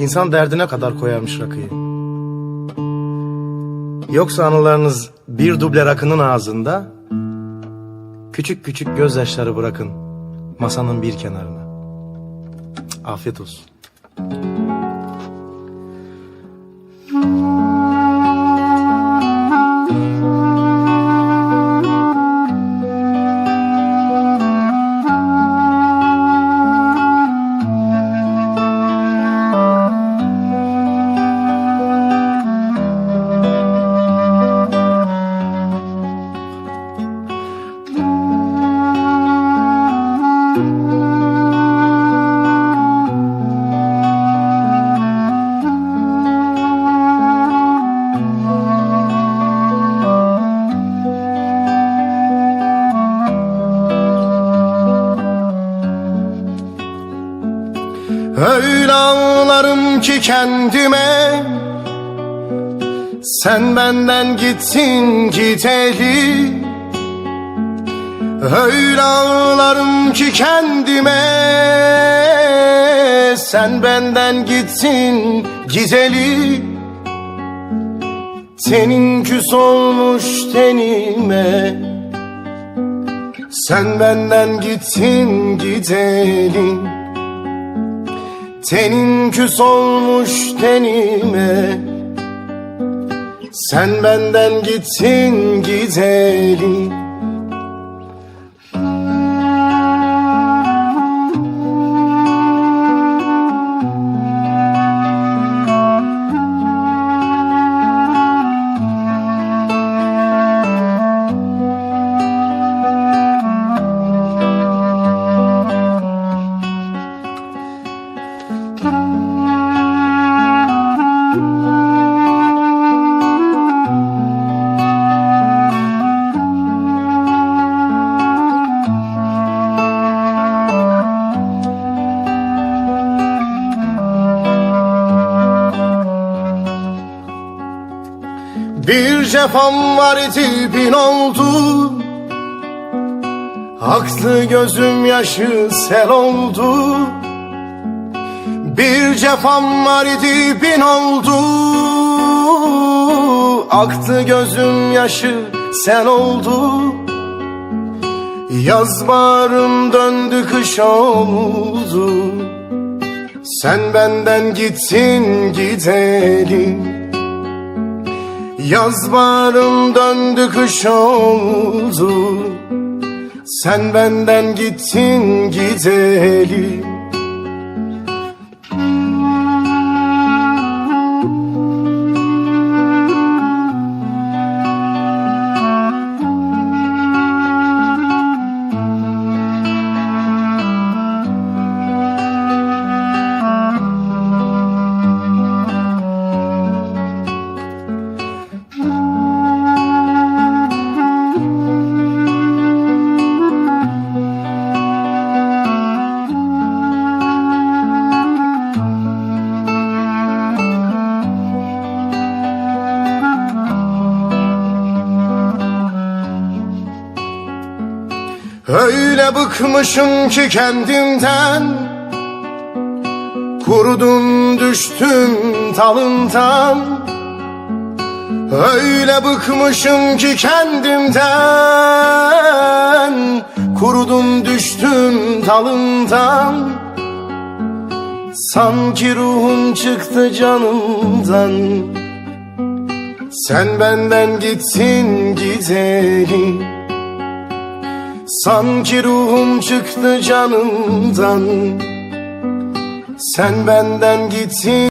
İnsan derdine kadar koyarmış rakıyı. Yoksa anılarınız bir duble rakının ağzında, küçük küçük gözyaşları bırakın masanın bir kenarına. Afiyet olsun. Öyle ağlarım ki kendime. Sen benden gitsin gideli Öyle ağlarım ki kendime. Sen benden gitsin gideli Senin küs olmuş tenime. Sen benden gitsin gidelim Tenin küs olmuş tenime. Sen benden gitsin gidelim Bir cefam var idi bin oldu Aktı gözüm yaşı sel oldu. Bir cefam var idi bin oldu Aktı gözüm yaşı sel oldu. Yaz bağrım döndü kış oldu. Sen benden gitsin gidelim Yaz bağrım döndü kış oldu. Sen benden gittin gidelim Öyle bıkmışım ki kendimden. Kurudum düştüm talından Öyle bıkmışım ki kendimden. Kurudum düştüm talından Sanki ruhum çıktı canımdan. Sen benden gitsin gidelim Sanki ruhum çıktı canımdan. Sen benden gitsin